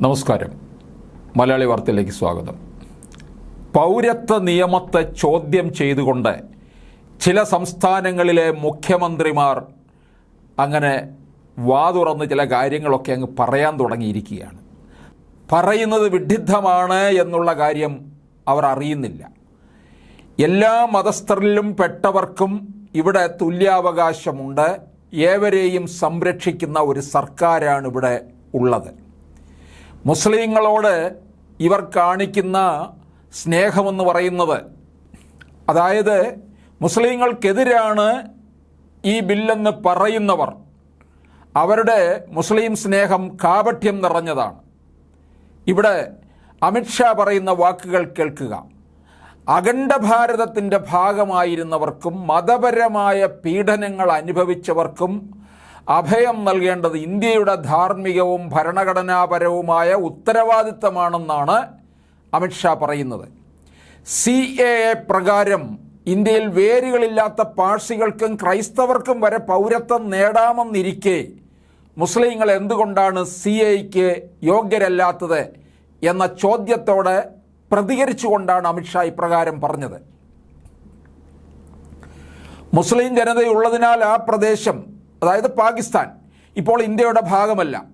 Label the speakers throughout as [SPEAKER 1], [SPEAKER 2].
[SPEAKER 1] നമസ്കാരം. മലയാളി വാർത്തയിലേക്ക് സ്വാഗതം. പൗരത്വ നിയമത്തെ ചോദ്യം ചെയ്തുകൊണ്ട് ചില സംസ്ഥാനങ്ങളിലെ മുഖ്യമന്ത്രിമാർ അങ്ങനെ വാതുറന്ന് ചില കാര്യങ്ങളൊക്കെ അങ്ങ് പറയാൻ തുടങ്ങിയിരിക്കുകയാണ്. പറയുന്നത് വിഡിദ്ധമാണ് എന്നുള്ള കാര്യം അവർ അറിയുന്നില്ല. എല്ലാ മതസ്ഥരിലും പെട്ടവർക്കും ഇവിടെ തുല്യാവകാശമുണ്ട്. ഏവരെയും സംരക്ഷിക്കുന്ന ഒരു സർക്കാരാണ് ഇവിടെ ഉള്ളത്. മുസ്ലിങ്ങളോട് ഇവർ കാണിക്കുന്ന സ്നേഹമെന്ന് പറയുന്നത്. അതായത് മുസ്ലിങ്ങൾക്കെതിരാണ് ഈ ബില്ലെന്ന് പറയുന്നവർ. അവരുടെ മുസ്ലിം സ്നേഹം കാപഠ്യം നിറഞ്ഞതാണ്. ഇവിടെ അമിത്ഷാ പറയുന്ന വാക്കുകൾ കേൾക്കുക. അഖണ്ഡ ഭാരതത്തിന്റെ ഭാഗമായിരുന്നവർക്കും മതപരമായ പീഡനങ്ങൾ അനുഭവിച്ചവർക്കും അഭയം നൽകേണ്ടത് ഇന്ത്യയുടെ ധാർമ്മികവും ഭരണഘടനാപരവുമായ ഉത്തരവാദിത്തമാണെന്നാണ് അമിത്ഷാ പറയുന്നത്. സി എ എ പ്രകാരം ഇന്ത്യയിൽ വേരുകളില്ലാത്ത പാഴ്സികൾക്കും ക്രൈസ്തവർക്കും വരെ പൗരത്വം നേടാമെന്നിരിക്കെ മുസ്ലിങ്ങൾ എന്തുകൊണ്ടാണ് സി എക്ക് യോഗ്യരല്ലാത്തത് എന്ന ചോദ്യത്തോട് പ്രതികരിച്ചുകൊണ്ടാണ് അമിത്ഷാ ഇപ്രകാരം പറഞ്ഞത്. മുസ്ലിം ജനതയുള്ളതിനാൽ ആ പ്രദേശം അതായത് പാകിസ്ഥാൻ ഇപ്പോൾ ഇന്ത്യയുടെ ഭാഗമല്ല.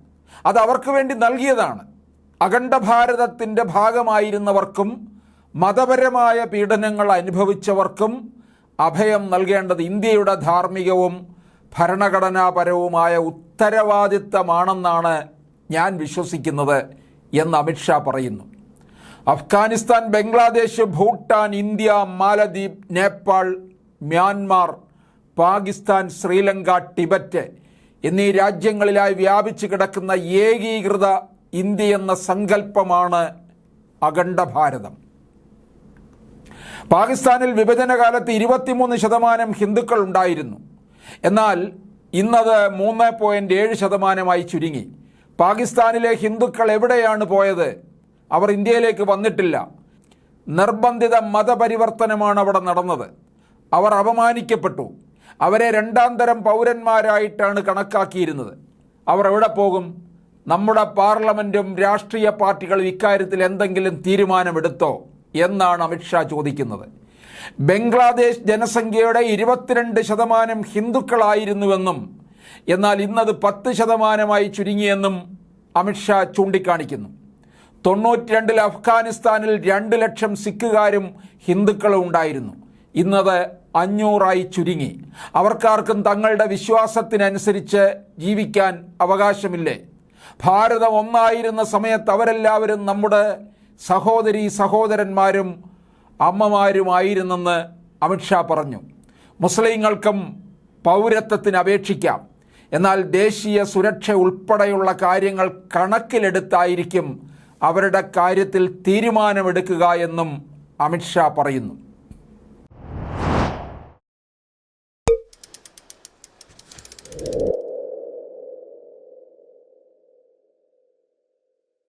[SPEAKER 1] അത് അവർക്ക് വേണ്ടി നൽകിയതാണ്. അഖണ്ഡ ഭാരതത്തിന്റെ ഭാഗമായിരുന്നവർക്കും മതപരമായ പീഡനങ്ങൾ അനുഭവിച്ചവർക്കും അഭയം നൽകേണ്ടത് ഇന്ത്യയുടെ ധാർമ്മികവും ഭരണഘടനാപരവുമായ ഉത്തരവാദിത്തമാണെന്നാണ് ഞാൻ വിശ്വസിക്കുന്നത് എന്ന് അമിത്ഷാ പറയുന്നു. അഫ്ഗാനിസ്ഥാൻ ബംഗ്ലാദേശ് ഭൂട്ടാൻ ഇന്ത്യ മാലദ്വീപ് നേപ്പാൾ മ്യാൻമാർ പാകിസ്ഥാൻ ശ്രീലങ്ക ടിബറ്റ് എന്നീ രാജ്യങ്ങളിലായി വ്യാപിച്ചു കിടക്കുന്ന ഏകീകൃത ഇന്ത്യ എന്ന സങ്കല്പമാണ് അഖണ്ഡ ഭാരതം. പാകിസ്ഥാനിൽ വിഭജന വിഭജനകാലത്ത് ഇരുപത്തിമൂന്ന് ശതമാനം ഹിന്ദുക്കൾ ഉണ്ടായിരുന്നു. എന്നാൽ ഇന്നത് മൂന്ന് പോയിന്റ് ഏഴ് ശതമാനമായി ചുരുങ്ങി. പാകിസ്ഥാനിലെ ഹിന്ദുക്കൾ എവിടെയാണ് പോയത്? അവർ ഇന്ത്യയിലേക്ക് വന്നിട്ടില്ല. നിർബന്ധിത മതപരിവർത്തനമാണ് അവിടെ നടന്നത്. അവർ അപമാനിക്കപ്പെട്ടു. അവരെ രണ്ടാം തരം പൗരന്മാരായിട്ടാണ് കണക്കാക്കിയിരുന്നത്. അവർ എവിടെ പോകും? നമ്മുടെ പാർലമെന്റും രാഷ്ട്രീയ പാർട്ടികളും ഇക്കാര്യത്തിൽ എന്തെങ്കിലും തീരുമാനമെടുത്തോ എന്നാണ് അമിത്ഷാ ചോദിക്കുന്നത്. ബംഗ്ലാദേശ് ജനസംഖ്യയുടെ ഇരുപത്തിരണ്ട് ശതമാനം ഹിന്ദുക്കളായിരുന്നുവെന്നും എന്നാൽ ഇന്നത് പത്ത് ശതമാനമായി ചുരുങ്ങിയെന്നും അമിത്ഷാ ചൂണ്ടിക്കാണിക്കുന്നു. തൊണ്ണൂറ്റി രണ്ടിൽ അഫ്ഗാനിസ്ഥാനിൽ രണ്ട് ലക്ഷം സിഖുകാരും ഹിന്ദുക്കളും ഉണ്ടായിരുന്നു. ഇന്നത് അഞ്ഞൂറായി ചുരുങ്ങി. അവർക്കാർക്കും തങ്ങളുടെ വിശ്വാസത്തിനനുസരിച്ച് ജീവിക്കാൻ അവകാശമില്ലേ? ഭാരതം ഒന്നായിരുന്ന സമയത്ത് അവരെല്ലാവരും നമ്മുടെ സഹോദരി സഹോദരന്മാരും അമ്മമാരുമായിരുന്നെന്ന് അമിത്ഷാ പറഞ്ഞു. മുസ്ലിങ്ങൾക്കും പൗരത്വത്തിന് അപേക്ഷിക്കാം. എന്നാൽ ദേശീയ സുരക്ഷ ഉൾപ്പെടെയുള്ള കാര്യങ്ങൾ കണക്കിലെടുത്തായിരിക്കും അവരുടെ കാര്യത്തിൽ തീരുമാനമെടുക്കുക എന്നും അമിത്ഷാ പറയുന്നു. you